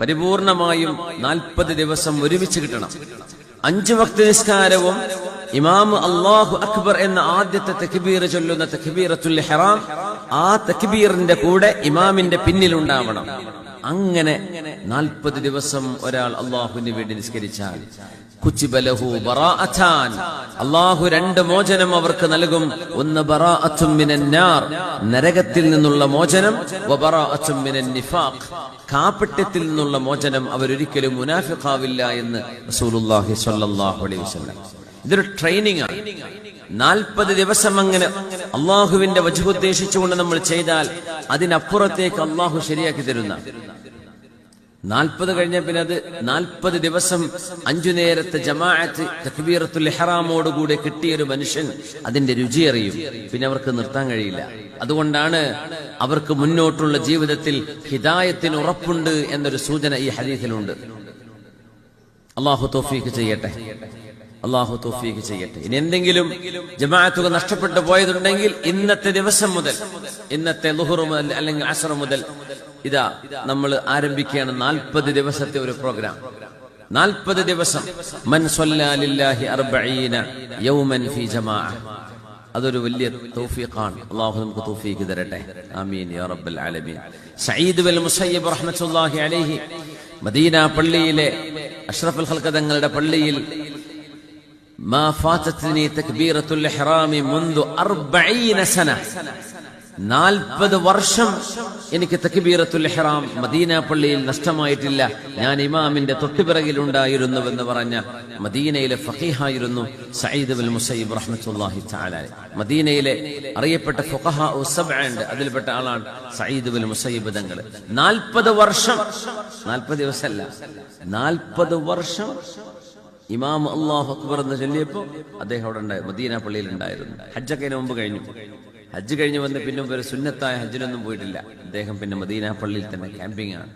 പരിപൂർണമായും നാൽപ്പത് ദിവസം ഒരുമിച്ച് കിട്ടണം. അഞ്ചു വക്ത നിസ്കാരവും ഇമാം അള്ളാഹു അക്ബർ എന്ന ആദ്യത്തെ തക്ബീർ ചൊല്ലുന്ന തക്ബീറത്തുൽ ഹറാം ആ തക്ബീറിന്റെ കൂടെ ഇമാമിന്റെ പിന്നിലുണ്ടാവണം. അങ്ങനെ നാൽപ്പത് ദിവസം ഒരാൾ അള്ളാഹുവിന് വേണ്ടി നിസ്കരിച്ചാൽ അള്ളാഹു രണ്ട് മോചനം അവർക്ക് നൽകും. ഒന്ന് നരകത്തിൽ നിന്നുള്ള മോചനം. വബറാഅത്തും നിഫാഖ് കാപ്പട്യത്തിൽ നിന്നുള്ള മോചനം അവരൊരിക്കലും മുനാഫിഖാവില്ല എന്ന് റസൂലുള്ളാഹി സ്വല്ലല്ലാഹു അലൈഹി വസല്ലം. ഇതൊരു ട്രെയിനിങ് ആണ്. നാൽപ്പത് ദിവസം അങ്ങനെ അള്ളാഹുവിന്റെ വജുദ്ദേശിച്ചുകൊണ്ട് നമ്മൾ ചെയ്താൽ അതിനപ്പുറത്തേക്ക് അള്ളാഹു ശരിയാക്കി തരുന്ന. നാൽപ്പത് കഴിഞ്ഞ പിന്നെ അത് നാൽപ്പത് ദിവസം അഞ്ചു നേരത്തെ ജമാഅത്ത് തക്ബീറത്തുൽ കിട്ടിയ ഒരു മനുഷ്യൻ അതിന്റെ രുചി അറിയും. പിന്നെ അവർക്ക് നിർത്താൻ കഴിയില്ല. അതുകൊണ്ടാണ് അവർക്ക് മുന്നോട്ടുള്ള ജീവിതത്തിൽ ഹിതായത്തിന് ഉറപ്പുണ്ട് എന്നൊരു സൂചന ഈ ഹദീസിലുണ്ട്. അള്ളാഹു തോഫീക്ക് ചെയ്യട്ടെ. അള്ളാഹു തോഫീക്ക് ചെയ്യട്ടെ. ഇനി എന്തെങ്കിലും ജമാഅത്തുക നഷ്ടപ്പെട്ടു പോയതുണ്ടെങ്കിൽ ഇന്നത്തെ ദിവസം മുതൽ ഇന്നത്തെ ലുഹുറു മുതൽ അല്ലെങ്കിൽ അസർ മുതൽ ഇതാ നമ്മൾ ആരംഭിക്കുകയാണ് നാൽപ്പത് ദിവസത്തെ ഒരു പ്രോഗ്രാം. നാൽപ്പത് ദിവസം. മൻ യൗമൻ ഫി ജമാഅ. അതൊരു വലിയ തൗഫീഖാണ്. അള്ളാഹു നമുക്ക് തൗഫീഖ് തരട്ടെ. ആമീൻ യാ റബ്ബൽ ആലമീൻ. സഈദ് ബിൻ മുസയ്യിബ് റഹ്മത്തുള്ളാഹി അലൈഹി മദീന പള്ളിയിലെ അഷ്റഫുൽ ഹൽക്ക തങ്ങളുടെ പള്ളിയിൽ നാൽപ്പത് വർഷം എനിക്ക് തക്ബീറത്തുൽ ഇഹ്റാം മദീന പള്ളിയിൽ നഷ്ടമായിട്ടില്ല. ഞാൻ ഇമാമിന്റെ തൊട്ടുപിറകിലുണ്ടായിരുന്നുവെന്ന് പറഞ്ഞ മദീനയിലെ ഫഖീഹായിരുന്നു സയ്യിദ് ബിൻ മുസയ്യിബ് റഹ്മത്തുള്ളാഹി തആല. മദീനയിലെ അറിയപ്പെട്ട ഫുഖഹാ ഉണ്ട്. അതിൽപ്പെട്ട ആളാണ് സയ്യിദ് ബിൻ മുസയ്യിബ് തങ്ങൾ. നാൽപ്പത് വർഷം നാൽപ്പത് ദിവസമല്ല നാൽപ്പത് വർഷം ഇമാം അള്ളാഹു അക്ബർ എന്ന് ചൊല്ലിയപ്പോൾ അദ്ദേഹം അവിടെ ഉണ്ടായി മദീന പള്ളിയിൽ ഉണ്ടായിരുന്നു. ഹജ്ജൊക്കെ അതിന് മുമ്പ് കഴിഞ്ഞു. ഹജ്ജ് കഴിഞ്ഞ് വന്ന് പിന്നെ ഒരു സുന്നത്തായ ഹജ്ജിനൊന്നും പോയിട്ടില്ല. അദ്ദേഹം പിന്നെ മദീന പള്ളിയിൽ തന്നെ ക്യാമ്പിംഗ് ആണ്.